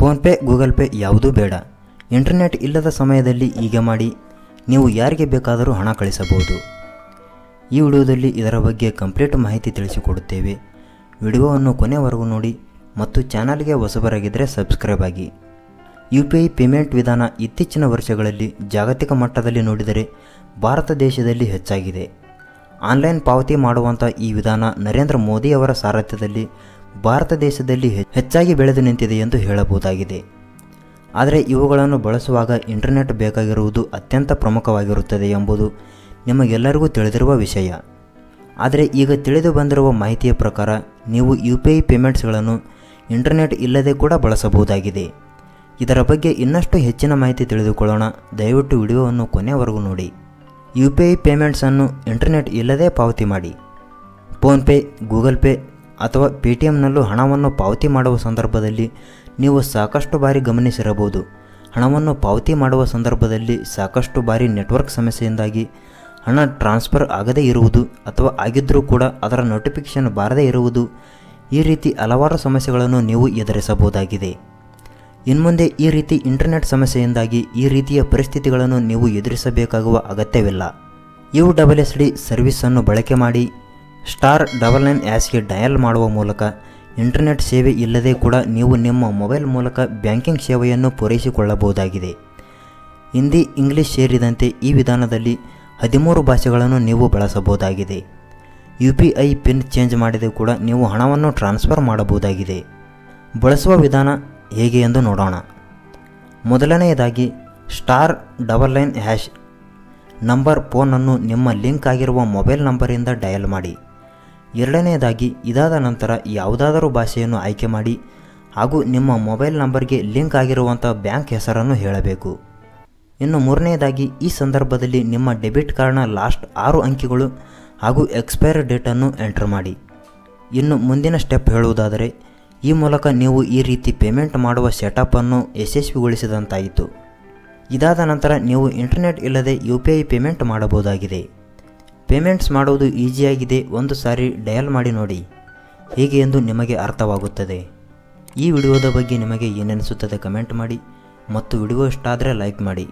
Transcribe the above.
PhonePe Google pay ಯಾವುದೂ ಬೇಡ. Internet ಇಲ್ಲದ ಸಮಯದಲ್ಲಿ ಈಗ ಮಾಡಿ ನೀವು ಯಾರಿಗೆ ಬೇಕಾದರೂ ಹಣ ಕಳಿಸಬಹುದು. ಈ ವಿಡಿಯೋದಲ್ಲಿ ಇದರ ಬಗ್ಗೆ ಕಂಪ್ಲೀಟ್ ಮಾಹಿತಿ ತಿಳಿಸಿಕೊಡುತ್ತೇವೆ. ವಿಡಿಯೋವನ್ನು ಕೊನೆವರೆಗೂ ನೋಡಿ ಮತ್ತು ಚಾನಲ್ಗೆ ಹೊಸಬರಾಗಿದ್ದರೆ ಸಬ್ಸ್ಕ್ರೈಬ್ ಆಗಿ. ಯು ಪಿ ಐ ಪೇಮೆಂಟ್ ವಿಧಾನ ಇತ್ತೀಚಿನ ವರ್ಷಗಳಲ್ಲಿ ಜಾಗತಿಕ ಮಟ್ಟದಲ್ಲಿ ನೋಡಿದರೆ ಭಾರತ ದೇಶದಲ್ಲಿ ಹೆಚ್ಚಾಗಿದೆ. ಆನ್ಲೈನ್ ಪಾವತಿ ಮಾಡುವಂಥ ಈ ವಿಧಾನ ನರೇಂದ್ರ ಮೋದಿಯವರ ಸಾರಥ್ಯದಲ್ಲಿ ಭಾರತ ದೇಶದಲ್ಲಿ ಹೆಚ್ಚಾಗಿ ಬೆಳೆದು ನಿಂತಿದೆ ಎಂದು ಹೇಳಬಹುದಾಗಿದೆ. ಆದರೆ ಇವುಗಳನ್ನು ಬಳಸುವಾಗ ಇಂಟರ್ನೆಟ್ ಬೇಕಾಗಿರುವುದು ಅತ್ಯಂತ ಪ್ರಮುಖವಾಗಿರುತ್ತದೆ ಎಂಬುದು ನಿಮಗೆಲ್ಲರಿಗೂ ತಿಳಿದಿರುವ ವಿಷಯ. ಆದರೆ ಈಗ ತಿಳಿದು ಬಂದಿರುವ ಮಾಹಿತಿಯ ಪ್ರಕಾರ ನೀವು ಯು ಪಿ ಐ ಪೇಮೆಂಟ್ಸ್ಗಳನ್ನು ಇಂಟರ್ನೆಟ್ ಇಲ್ಲದೆ ಕೂಡ ಬಳಸಬಹುದಾಗಿದೆ. ಇದರ ಬಗ್ಗೆ ಇನ್ನಷ್ಟು ಹೆಚ್ಚಿನ ಮಾಹಿತಿ ತಿಳಿದುಕೊಳ್ಳೋಣ. ದಯವಿಟ್ಟು ವಿಡಿಯೋವನ್ನು ಕೊನೆಯವರೆಗೂ ನೋಡಿ. ಯು ಪಿ ಐ ಪೇಮೆಂಟ್ಸನ್ನು ಇಂಟರ್ನೆಟ್ ಇಲ್ಲದೆ ಪಾವತಿ ಮಾಡಿ. ಫೋನ್ಪೇ, ಗೂಗಲ್ ಪೇ ಅಥವಾ ಪೇ ಟಿ ಎಮ್ನಲ್ಲೂ ಹಣವನ್ನು ಪಾವತಿ ಮಾಡುವ ಸಂದರ್ಭದಲ್ಲಿ ನೀವು ಸಾಕಷ್ಟು ಬಾರಿ ಗಮನಿಸಿರಬಹುದು. ಹಣವನ್ನು ಪಾವತಿ ಮಾಡುವ ಸಂದರ್ಭದಲ್ಲಿ ಸಾಕಷ್ಟು ಬಾರಿ ನೆಟ್ವರ್ಕ್ ಸಮಸ್ಯೆಯಿಂದಾಗಿ ಹಣ ಟ್ರಾನ್ಸ್ಫರ್ ಆಗದೇ ಇರುವುದು ಅಥವಾ ಆಗಿದ್ದರೂ ಕೂಡ ಅದರ ನೋಟಿಫಿಕೇಷನ್ ಬಾರದೇ ಇರುವುದು ಈ ರೀತಿ ಹಲವಾರು ಸಮಸ್ಯೆಗಳನ್ನು ನೀವು ಎದುರಿಸಬಹುದಾಗಿದೆ. ಇನ್ಮುಂದೆ ಈ ರೀತಿ ಇಂಟರ್ನೆಟ್ ಸಮಸ್ಯೆಯಿಂದಾಗಿ ಈ ರೀತಿಯ ಪರಿಸ್ಥಿತಿಗಳನ್ನು ನೀವು ಎದುರಿಸಬೇಕಾಗುವ ಅಗತ್ಯವಿಲ್ಲ. ಯು ಡಬಲ್ ಎಸ್ ಡಿ ಸರ್ವಿಸನ್ನು ಬಳಕೆ ಮಾಡಿ ಸ್ಟಾರ್ ಡಬಲ್ ನೈನ್ ಆ್ಯಸ್ಗೆ ಡಯಲ್ ಮಾಡುವ ಮೂಲಕ ಇಂಟರ್ನೆಟ್ ಸೇವೆ ಇಲ್ಲದೆ ಕೂಡ ನೀವು ನಿಮ್ಮ ಮೊಬೈಲ್ ಮೂಲಕ ಬ್ಯಾಂಕಿಂಗ್ ಸೇವೆಯನ್ನು ಪೂರೈಸಿಕೊಳ್ಳಬಹುದಾಗಿದೆ. ಹಿಂದಿ, ಇಂಗ್ಲಿಷ್ ಸೇರಿದಂತೆ ಈ ವಿಧಾನದಲ್ಲಿ ಹದಿಮೂರು ಭಾಷೆಗಳನ್ನು ನೀವು ಬಳಸಬಹುದಾಗಿದೆ. U P I pin change ಮಾಡಿದೆ ಕೂಡ ನೀವು ಹಣವನ್ನು ಟ್ರಾನ್ಸ್ಫರ್ ಮಾಡಬಹುದಾಗಿದೆ. ಬಳಸುವ ವಿಧಾನ ಹೇಗೆ ಎಂದು ನೋಡೋಣ. ಮೊದಲನೆಯದಾಗಿ, star double nine hash number ಫೋನನ್ನು ನಿಮ್ಮ ಲಿಂಕ್ ಆಗಿರುವ ಮೊಬೈಲ್ ನಂಬರಿಂದ ಡಯಲ್ ಮಾಡಿ. ಎರಡನೆಯದಾಗಿ ಇದಾದ ನಂತರ ಯಾವುದಾದರೂ ಭಾಷೆಯನ್ನು ಆಯ್ಕೆ ಮಾಡಿ ಹಾಗೂ ನಿಮ್ಮ ಮೊಬೈಲ್ ನಂಬರ್ಗೆ ಲಿಂಕ್ ಆಗಿರುವಂಥ ಬ್ಯಾಂಕ್ ಹೆಸರನ್ನು ಹೇಳಬೇಕು. ಇನ್ನು ಮೂರನೆಯದಾಗಿ ಈ ಸಂದರ್ಭದಲ್ಲಿ ನಿಮ್ಮ ಡೆಬಿಟ್ ಕಾರ್ಡ್ನ ಲಾಸ್ಟ್ ಆರು ಅಂಕಿಗಳು ಹಾಗೂ ಎಕ್ಸ್ಪೈರ್ ಡೇಟನ್ನು ಎಂಟರ್ ಮಾಡಿ. ಇನ್ನು ಮುಂದಿನ ಸ್ಟೆಪ್ ಹೇಳುವುದಾದರೆ ಈ ಮೂಲಕ ನೀವು ಈ ರೀತಿ ಪೇಮೆಂಟ್ ಮಾಡುವ ಸೆಟಪನ್ನು ಯಶಸ್ವಿಗೊಳಿಸಿದಂತಾಯಿತು. ಇದಾದ ನಂತರ ನೀವು ಇಂಟರ್ನೆಟ್ ಇಲ್ಲದೆ ಯು ಪಿ ಐ ಪೇಮೆಂಟ್ ಮಾಡಬಹುದಾಗಿದೆ. ಪೇಮೆಂಟ್ಸ್ ಮಾಡುವುದು ಈಸಿಯಾಗಿದೆ, ಒಂದು ಸಾರಿ ಡಯಲ್ ಮಾಡಿ ನೋಡಿ. ಹೇಗೆ ಎಂದು ನಿಮಗೆ ಅರ್ಥವಾಗುತ್ತದೆ. ಈ ವಿಡಿಯೋದ ಬಗ್ಗೆ ನಿಮಗೆ ಏನನಿಸುತ್ತದೆ ಕಮೆಂಟ್ ಮಾಡಿ, ಮತ್ತು ವಿಡಿಯೋ ಇಷ್ಟ ಆದರೆ ಲೈಕ್ ಮಾಡಿ.